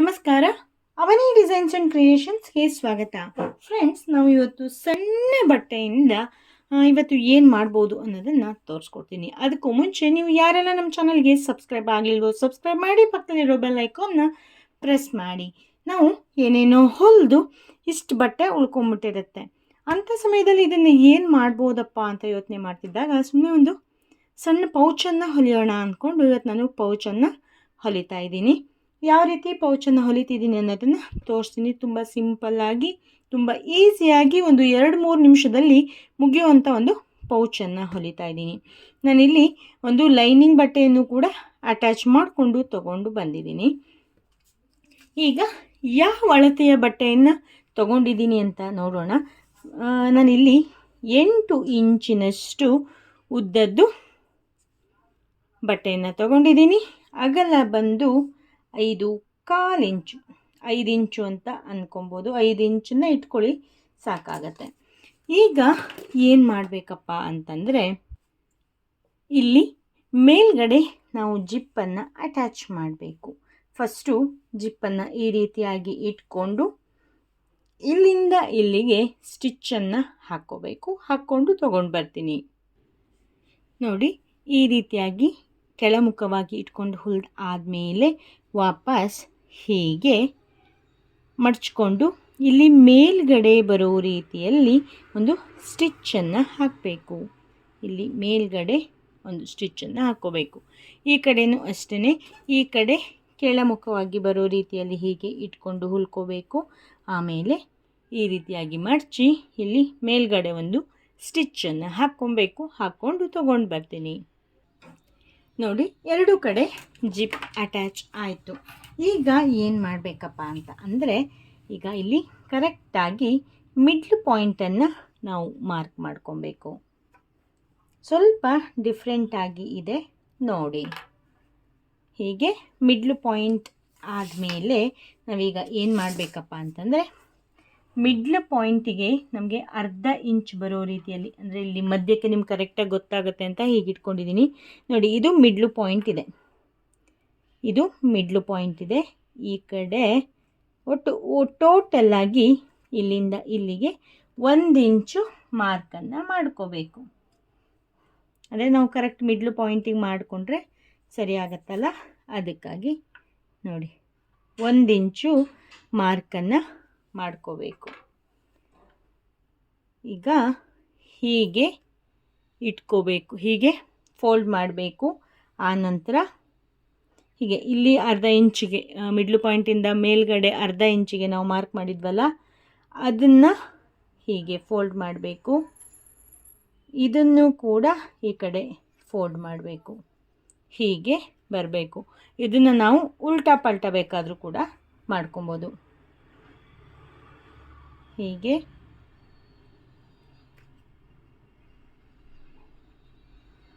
ನಮಸ್ಕಾರ. ಅವನಿ designs and ಕ್ರಿಯೇಷನ್ಸ್ಗೆ ಸ್ವಾಗತ. Friends, ನಾವು ಇವತ್ತು ಸಣ್ಣ ಬಟ್ಟೆಯಿಂದ ಇವತ್ತು ಏನು ಮಾಡ್ಬೋದು ಅನ್ನೋದನ್ನು ತೋರಿಸ್ಕೊಡ್ತೀನಿ. ಅದಕ್ಕೂ ಮುಂಚೆ ನೀವು ಯಾರೆಲ್ಲ ನಮ್ಮ ಚಾನಲ್ಗೆ ಸಬ್ಸ್ಕ್ರೈಬ್ ಆಗಲಿಲ್ವೋ ಸಬ್ಸ್ಕ್ರೈಬ್ ಮಾಡಿ, ಪಕ್ಕದಲ್ಲಿರೋ ಬೆಲ್ ಐಕಾನ್ನ ಪ್ರೆಸ್ ಮಾಡಿ. ನಾವು ಏನೇನೋ ಹೊಲಿದು ಇಷ್ಟು ಬಟ್ಟೆ ಉಳ್ಕೊಂಬಿಟ್ಟಿರುತ್ತೆ. ಅಂಥ ಸಮಯದಲ್ಲಿ ಇದನ್ನು ಏನು ಮಾಡ್ಬೋದಪ್ಪ ಅಂತ ಯೋಚನೆ ಮಾಡ್ತಿದ್ದಾಗ ಸುಮ್ಮನೆ ಒಂದು ಸಣ್ಣ ಪೌಚನ್ನು ಹೊಲಿಯೋಣ ಅಂದ್ಕೊಂಡು ಇವತ್ತು ನಾನು ಪೌಚನ್ನು ಹೊಲಿತಾ ಇದ್ದೀನಿ. ಯಾವ ರೀತಿ ಪೌಚನ್ನು ಹೊಲಿತಿದ್ದೀನಿ ಅನ್ನೋದನ್ನು ತೋರಿಸ್ತೀನಿ. ತುಂಬ ಸಿಂಪಲ್ಲಾಗಿ, ತುಂಬ ಈಸಿಯಾಗಿ ಒಂದು ಎರಡು ಮೂರು ನಿಮಿಷದಲ್ಲಿ ಮುಗಿಯುವಂಥ ಒಂದು ಪೌಚನ್ನು ಹೊಲಿತಾ ಇದ್ದೀನಿ. ನಾನಿಲ್ಲಿ ಒಂದು ಲೈನಿಂಗ್ ಬಟ್ಟೆಯನ್ನು ಕೂಡ ಅಟ್ಯಾಚ್ ಮಾಡಿಕೊಂಡು ತಗೊಂಡು ಬಂದಿದ್ದೀನಿ. ಈಗ ಯಾವ ಅಳತೆಯ ಬಟ್ಟೆಯನ್ನು ತಗೊಂಡಿದ್ದೀನಿ ಅಂತ ನೋಡೋಣ. ನಾನಿಲ್ಲಿ ಎಂಟು ಇಂಚಿನಷ್ಟು ಉದ್ದದ್ದು ಬಟ್ಟೆಯನ್ನು ತಗೊಂಡಿದ್ದೀನಿ. ಅಗಲ ಬಂದು ಐದು ಕಾಲು ಇಂಚು. ಐದು ಇಂಚು ಅಂತ ಅಂದ್ಕೊಬೋದು ಐದು ಇಂಚನ್ನ ಇಟ್ಕೊಳ್ಳಿ, ಸಾಕಾಗತ್ತೆ. ಈಗ ಏನು ಮಾಡಬೇಕಪ್ಪ ಅಂತಂದರೆ, ಇಲ್ಲಿ ಮೇಲ್ಗಡೆ ನಾವು ಜಿಪ್ಪನ್ನು ಅಟ್ಯಾಚ್ ಮಾಡಬೇಕು. ಫಸ್ಟು ಜಿಪ್ಪನ್ನು ಈ ರೀತಿಯಾಗಿ ಇಟ್ಕೊಂಡು, ಇಲ್ಲಿಂದ ಇಲ್ಲಿಗೆ ಸ್ಟಿಚ್ಚನ್ನು ಹಾಕ್ಕೋಬೇಕು. ಹಾಕ್ಕೊಂಡು ತೊಗೊಂಡು ಬರ್ತೀನಿ. ನೋಡಿ, ಈ ರೀತಿಯಾಗಿ ಕೆಳಮುಖವಾಗಿ ಇಟ್ಕೊಂಡು ಹುಲ್ದು ಆದಮೇಲೆ ವಾಪಸ್ ಹೀಗೆ ಮಡಚ್ಕೊಂಡು ಇಲ್ಲಿ ಮೇಲ್ಗಡೆ ಬರೋ ರೀತಿಯಲ್ಲಿ ಒಂದು ಸ್ಟಿಚ್ಚನ್ನು ಹಾಕಬೇಕು. ಇಲ್ಲಿ ಮೇಲ್ಗಡೆ ಒಂದು ಸ್ಟಿಚ್ಚನ್ನು ಹಾಕ್ಕೋಬೇಕು. ಈ ಕಡೆಯೂ ಅಷ್ಟೇ ಈ ಕಡೆ ಕೆಳಮುಖವಾಗಿ ಬರೋ ರೀತಿಯಲ್ಲಿ ಹೀಗೆ ಇಟ್ಕೊಂಡು ಹುಲ್ಕೋಬೇಕು. ಆಮೇಲೆ ಈ ರೀತಿಯಾಗಿ ಮಡಚಿ ಇಲ್ಲಿ ಮೇಲ್ಗಡೆ ಒಂದು ಸ್ಟಿಚ್ಚನ್ನು ಹಾಕ್ಕೊಬೇಕು, ಹಾಕ್ಕೊಂಡು ತೊಗೊಂಡು ಬರ್ತೀನಿ. ನೋಡಿ, ಎರಡು ಕಡೆ ಜಿಪ್ ಅಟ್ಯಾಚ್ ಆಯಿತು. ಈಗ ಏನು ಮಾಡಬೇಕಪ್ಪ ಅಂತ ಅಂದರೆ, ಈಗ ಇಲ್ಲಿ ಕರೆಕ್ಟಾಗಿ ಮಿಡ್ಲ್ ಪಾಯಿಂಟನ್ನು ನಾವು ಮಾರ್ಕ್ ಮಾಡ್ಕೊಬೇಕು. ಸ್ವಲ್ಪ ಡಿಫ್ರೆಂಟಾಗಿ ಇದೆ ನೋಡಿ. ಹೀಗೆ ಮಿಡ್ಲ್ ಪಾಯಿಂಟ್ ಆದಮೇಲೆ ನಾವೀಗ ಏನು ಮಾಡಬೇಕಪ್ಪ ಅಂತಂದರೆ ಮಿಡ್ಲ್ ಪಾಯಿಂಟಿಗೆ ನಮಗೆ ಅರ್ಧ ಇಂಚ್ ಬರೋ ರೀತಿಯಲ್ಲಿ, ಅಂದರೆ ಇಲ್ಲಿ ಮಧ್ಯಕ್ಕೆ ನಿಮ್ಗೆ ಕರೆಕ್ಟಾಗಿ ಗೊತ್ತಾಗುತ್ತೆ ಅಂತ ಹೀಗೆ ಇಟ್ಕೊಂಡಿದ್ದೀನಿ ನೋಡಿ, ಇದು ಮಿಡ್ಲು ಪಾಯಿಂಟ್ ಇದೆ. ಇದು ಮಿಡ್ಲು ಪಾಯಿಂಟ್ ಇದೆ. ಈ ಕಡೆ ಒಟ್ಟು ಟೋಟಲ್ಲಾಗಿ ಇಲ್ಲಿಂದ ಇಲ್ಲಿಗೆ ಒಂದು ಇಂಚು ಮಾರ್ಕನ್ನು ಮಾಡ್ಕೋಬೇಕು. ಅಂದರೆ ನಾವು ಕರೆಕ್ಟ್ ಮಿಡ್ಲು ಪಾಯಿಂಟಿಗೆ ಮಾಡಿಕೊಂಡ್ರೆ ಸರಿ ಆಗುತ್ತಲ್ಲ? ಅದಕ್ಕಾಗಿ ನೋಡಿ, ಒಂದು ಇಂಚು ಮಾರ್ಕನ್ನು ಮಾಡ್ಕೋಬೇಕು. ಈಗ ಹೀಗೆ ಇಟ್ಕೋಬೇಕು, ಹೀಗೆ ಫೋಲ್ಡ್ ಮಾಡಬೇಕು. ಆನಂತರ ನಂತರ ಹೀಗೆ ಇಲ್ಲಿ ಅರ್ಧ ಇಂಚಿಗೆ ಮಿಡ್ಲ್ ಪಾಯಿಂಟಿಂದ ಮೇಲ್ಗಡೆ ಅರ್ಧ ಇಂಚಿಗೆ ನಾವು ಮಾರ್ಕ್ ಮಾಡಿದ್ವಲ್ಲ, ಅದನ್ನು ಹೀಗೆ ಫೋಲ್ಡ್ ಮಾಡಬೇಕು. ಇದನ್ನು ಕೂಡ ಈ ಕಡೆ ಫೋಲ್ಡ್ ಮಾಡಬೇಕು. ಹೀಗೆ ಬರಬೇಕು. ಇದನ್ನು ನಾವು ಉಲ್ಟಾ ಪಲ್ಟ ಬೇಕಾದರೂ ಕೂಡ ಮಾಡ್ಕೊಬೋದು. ಹೀಗೆ.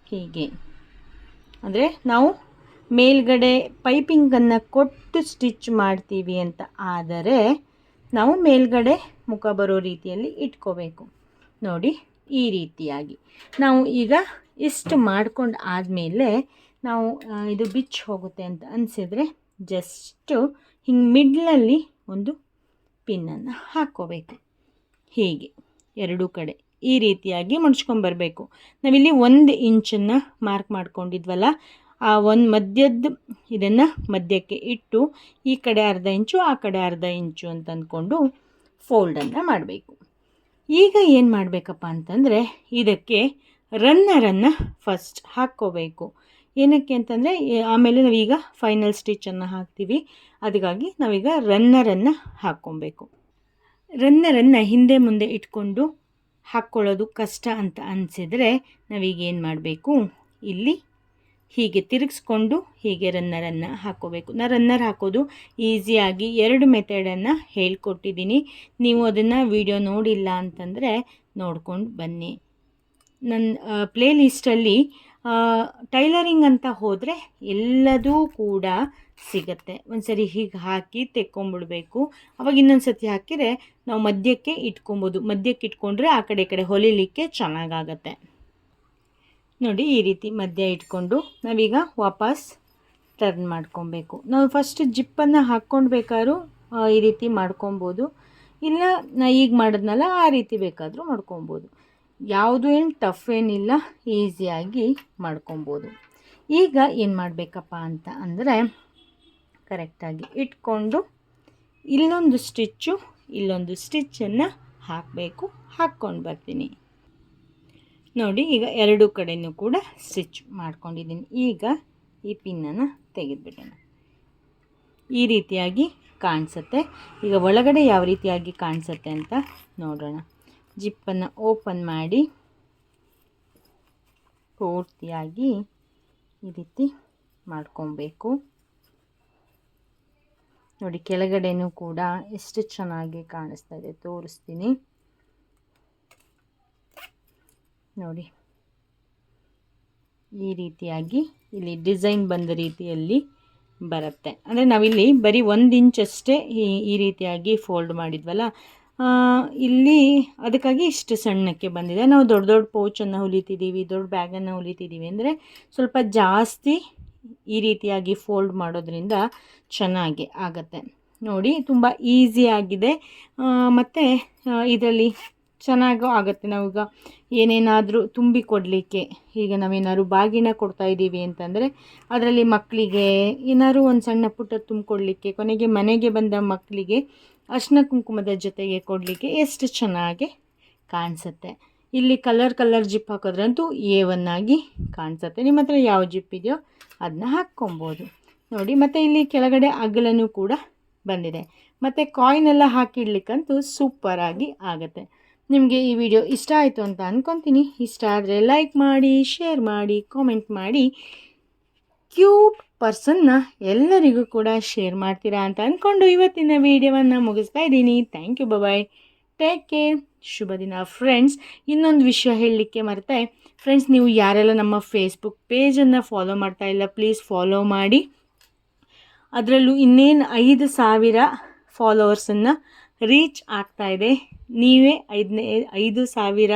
ಹೀಗೆ. ಅಂದರೆ ನಾವು ಮೇಲ್ಗಡೆ ಪೈಪಿಂಗನ್ನು ಕೊಟ್ಟು ಸ್ಟಿಚ್ ಮಾಡ್ತೀವಿ ಅಂತ ಆದರೆ ನಾವು ಮೇಲ್ಗಡೆ ಮುಖ ಬರೋ ರೀತಿಯಲ್ಲಿ ಇಟ್ಕೋಬೇಕು. ನೋಡಿ, ಈ ರೀತಿಯಾಗಿ. ನಾವು ಈಗ ಇಷ್ಟು ಮಾಡ್ಕೊಂಡು ಆದಮೇಲೆ ನಾವು ಇದು ಬಿಚ್ಚಿ ಹೋಗುತ್ತೆ ಅಂತ ಅನಿಸಿದರೆ ಜಸ್ಟು ಹಿಂಗೆ ಮಿಡ್ಲಲ್ಲಿ ಒಂದು ಪಿನ್ನನ್ನು ಹಾಕ್ಕೋಬೇಕು. ಹೀಗೆ ಎರಡೂ ಕಡೆ ಈ ರೀತಿಯಾಗಿ ಮುಡ್ಸ್ಕೊಂಬರ್ಬೇಕು ನಾವಿಲ್ಲಿ ಒಂದು ಇಂಚನ್ನು ಮಾರ್ಕ್ ಮಾಡ್ಕೊಂಡಿದ್ವಲ್ಲ, ಆ ಒಂದು ಮಧ್ಯದ ಇದನ್ನು ಮಧ್ಯಕ್ಕೆ ಇಟ್ಟು ಈ ಕಡೆ ಅರ್ಧ ಇಂಚು, ಆ ಕಡೆ ಅರ್ಧ ಇಂಚು ಅಂತ ಅಂದ್ಕೊಂಡು ಫೋಲ್ಡನ್ನು ಮಾಡಬೇಕು. ಈಗ ಏನು ಮಾಡಬೇಕಪ್ಪ ಅಂತಂದರೆ ಇದಕ್ಕೆ ರನ್ನರನ್ನು ಫಸ್ಟ್ ಹಾಕ್ಕೋಬೇಕು. ಏನಕ್ಕೆ ಅಂತಂದರೆ ಆಮೇಲೆ ನಾವೀಗ ಫೈನಲ್ ಸ್ಟಿಚ್ಚನ್ನು ಹಾಕ್ತೀವಿ. ಅದಕ್ಕಾಗಿ ನಾವೀಗ ರನ್ನರನ್ನು ಹಾಕ್ಕೊಬೇಕು. ರನ್ನರನ್ನು ಹಿಂದೆ ಮುಂದೆ ಇಟ್ಕೊಂಡು ಹಾಕ್ಕೊಳ್ಳೋದು ಕಷ್ಟ ಅಂತ ಅನಿಸಿದರೆ ನಾವೀಗ ಏನು ಮಾಡಬೇಕು? ಇಲ್ಲಿ ಹೀಗೆ ತಿರುಗಿಸ್ಕೊಂಡು ಹೀಗೆ ರನ್ನರನ್ನು ಹಾಕ್ಕೋಬೇಕು. ನಾ ರನ್ನರ್ ಹಾಕೋದು ಈಸಿಯಾಗಿ ಎರಡು ಮೆಥಡನ್ನು ಹೇಳ್ಕೊಟ್ಟಿದ್ದೀನಿ ನೀವು ಅದನ್ನು ವಿಡಿಯೋ ನೋಡಿಲ್ಲ ಅಂತಂದರೆ ನೋಡ್ಕೊಂಡು ಬನ್ನಿ. ನನ್ನ ಪ್ಲೇ ಲಿಸ್ಟಲ್ಲಿ ಟೈಲರಿಂಗ್ ಅಂತ ಹೋದರೆ ಎಲ್ಲದೂ ಕೂಡ ಸಿಗತ್ತೆ. ಒಂದ್ಸರಿ ಹೀಗೆ ಹಾಕಿ ತೆಕ್ಕೊಂಬಿಡ್ಬೇಕು. ಅವಾಗ ಇನ್ನೊಂದು ಸತಿ ಹಾಕಿದರೆ ನಾವು ಮಧ್ಯಕ್ಕೆ ಇಟ್ಕೊಬೋದು. ಮಧ್ಯಕ್ಕೆ ಇಟ್ಕೊಂಡ್ರೆ ಆ ಕಡೆ ಈ ಕಡೆ ಹೊಲಿಲಿಕ್ಕೆ ಚೆನ್ನಾಗಾಗತ್ತೆ. ನೋಡಿ ಈ ರೀತಿ ಮಧ್ಯ ಇಟ್ಕೊಂಡು ನಾವೀಗ ವಾಪಸ್ ಟರ್ನ್ ಮಾಡ್ಕೊಬೇಕು. ನಾವು ಫಸ್ಟ್ ಜಿಪ್ಪನ್ನು ಹಾಕ್ಕೊಂಡು ಬೇಕಾದ್ರೂ ಈ ರೀತಿ ಮಾಡ್ಕೊಬೋದು. ಇಲ್ಲ ನಾ ಈಗ ಮಾಡಿದ್ನಲ್ಲ ಆ ರೀತಿ ಬೇಕಾದರೂ ಮಾಡ್ಕೊಬೋದು. ಯಾವುದು ಏನು ಟಫ್ ಏನಿಲ್ಲ ಈಸಿಯಾಗಿ ಮಾಡ್ಕೊಬೋದು. ಈಗ ಏನು ಮಾಡಬೇಕಪ್ಪ ಅಂತ ಅಂದರೆ ಕರೆಕ್ಟಾಗಿ ಇಟ್ಕೊಂಡು ಇಲ್ಲೊಂದು ಸ್ಟಿಚ್ಚು ಇಲ್ಲೊಂದು ಸ್ಟಿಚ್ಚನ್ನು ಹಾಕಬೇಕು, ಹಾಕ್ಕೊಂಡು ಬರ್ತೀನಿ. ನೋಡಿ, ಈಗ ಎರಡೂ ಕಡೆಯೂ ಕೂಡ ಸ್ಟಿಚ್ ಮಾಡ್ಕೊಂಡಿದ್ದೀನಿ. ಈಗ ಈ ಪಿನ್ನನ್ನು ತೆಗೆದುಬಿಡೋಣ. ಈ ರೀತಿಯಾಗಿ ಕಾಣಿಸುತ್ತೆ. ಈಗ ಒಳಗಡೆ ಯಾವ ರೀತಿಯಾಗಿ ಕಾಣಿಸುತ್ತೆ ಅಂತ ನೋಡೋಣ. ಜಿಪ್ಪನ್ನು ಓಪನ್ ಮಾಡಿ ಪೂರ್ತಿಯಾಗಿ ಈ ರೀತಿ ಮಾಡ್ಕೊಬೇಕು. ನೋಡಿ, ಕೆಳಗಡೆನೂ ಕೂಡ ಎಷ್ಟು ಚೆನ್ನಾಗಿ ಕಾಣಿಸ್ತಾ ಇದೆ ತೋರಿಸ್ತೀನಿ. ನೋಡಿ, ಈ ರೀತಿಯಾಗಿ ಇಲ್ಲಿ ಡಿಸೈನ್ ಬಂದ ರೀತಿಯಲ್ಲಿ ಬರುತ್ತೆ. ಅಂದರೆ ನಾವಿಲ್ಲಿ ಬರೀ ಒಂದು ಇಂಚಷ್ಟೇ ಈ ಈ ರೀತಿಯಾಗಿ ಫೋಲ್ಡ್ ಮಾಡಿದ್ವಲ್ಲ ಇಲ್ಲಿ ಅದಕ್ಕಾಗಿ ಇಷ್ಟು ಸಣ್ಣಕ್ಕೆ ಬಂದಿದೆ. ನಾವು ದೊಡ್ಡ ದೊಡ್ಡ ಪೌಚನ್ನು ಹೊಲಿತಿದ್ದೀವಿ, ದೊಡ್ಡ ಬ್ಯಾಗನ್ನು ಹೊಲಿತಿದ್ದೀವಿ. ಅಂದರೆ ಸ್ವಲ್ಪ ಜಾಸ್ತಿ ಈ ರೀತಿಯಾಗಿ ಫೋಲ್ಡ್ ಮಾಡೋದ್ರಿಂದ ಚೆನ್ನಾಗಿ ಆಗತ್ತೆ. ನೋಡಿ, ತುಂಬ ಈಸಿಯಾಗಿದೆ ಮತ್ತು ಇದರಲ್ಲಿ ಚೆನ್ನಾಗೂ ಆಗುತ್ತೆ. ನಾವೀಗ ಏನೇನಾದರೂ ತುಂಬಿ ಕೊಡಲಿಕ್ಕೆ ಈಗ ನಾವೇನಾದ್ರು ಬಾಗಿನ ಕೊಡ್ತಾ ಇದ್ದೀವಿ ಅಂತಂದರೆ ಅದರಲ್ಲಿ ಮಕ್ಕಳಿಗೆ ಏನಾದ್ರು ಒಂದು ಸಣ್ಣ ಪುಟ್ಟ ತುಂಬಿಕೊಡ್ಲಿಕ್ಕೆ, ಕೊನೆಗೆ ಮನೆಗೆ ಬಂದ ಮಕ್ಕಳಿಗೆ ಅರ್ಶಿನ ಕುಂಕುಮದ ಜೊತೆಗೆ ಕೊಡಲಿಕ್ಕೆ ಎಷ್ಟು ಚೆನ್ನಾಗಿ ಕಾಣಿಸುತ್ತೆ. ಇಲ್ಲಿ ಕಲರ್ ಕಲರ್ ಜಿಪ್ ಹಾಕೋದ್ರಂತೂ ಎ ಒನ್ ಆಗಿ ಕಾಣಿಸುತ್ತೆ. ನಿಮ್ಮ ಹತ್ರ ಯಾವ ಜಿಪ್ ಇದೆಯೋ ಅದನ್ನ ಹಾಕ್ಕೊಬೋದು. ನೋಡಿ, ಮತ್ತು ಇಲ್ಲಿ ಕೆಳಗಡೆ ಅಗಲನೂ ಕೂಡ ಬಂದಿದೆ. ಮತ್ತು ಕಾಯಿನ್ ಎಲ್ಲ ಹಾಕಿಡ್ಲಿಕ್ಕಂತೂ ಸೂಪರಾಗಿ ಆಗುತ್ತೆ. ನಿಮಗೆ ಈ ವಿಡಿಯೋ ಇಷ್ಟ ಆಯಿತು ಅಂತ ಅಂದ್ಕೊತೀನಿ ಇಷ್ಟ ಆದರೆ ಲೈಕ್ ಮಾಡಿ ಶೇರ್ ಮಾಡಿ ಕಾಮೆಂಟ್ ಮಾಡಿ. ಕ್ಯೂಟ್ ಪರ್ಸನ್ನ ಎಲ್ಲರಿಗೂ ಕೂಡ ಶೇರ್ ಮಾಡ್ತೀರಾ ಅಂತ ಅಂದ್ಕೊಂಡು ಇವತ್ತಿನ ವಿಡಿಯೋವನ್ನು ಮುಗಿಸ್ತಾ ಇದ್ದೀನಿ. Thank you bye take care ಶುಭ ದಿನ ಫ್ರೆಂಡ್ಸ್ ಇನ್ನೊಂದು ವಿಷಯ ಹೇಳಲಿಕ್ಕೆ ಮರೆತೆ ಫ್ರೆಂಡ್ಸ್ ನೀವು ಯಾರೆಲ್ಲ ನಮ್ಮ ಫೇಸ್ಬುಕ್ ಪೇಜನ್ನು ಫಾಲೋ ಮಾಡ್ತಾ ಇಲ್ಲ ಪ್ಲೀಸ್ ಫಾಲೋ ಮಾಡಿ. ಅದರಲ್ಲೂ ಇನ್ನೇನು ಐದು ಸಾವಿರ ಫಾಲೋವರ್ಸನ್ನು ರೀಚ್ ಆಗ್ತಾ ಇದೆ. ನೀವೇ ಐದನೇ, ಐದು ಸಾವಿರ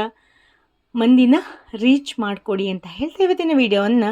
ಮಂದಿನ ರೀಚ್ ಮಾಡಿಕೊಡಿ ಅಂತ ಹೇಳ್ತಾ ಇವತ್ತಿನ ವಿಡಿಯೋವನ್ನು.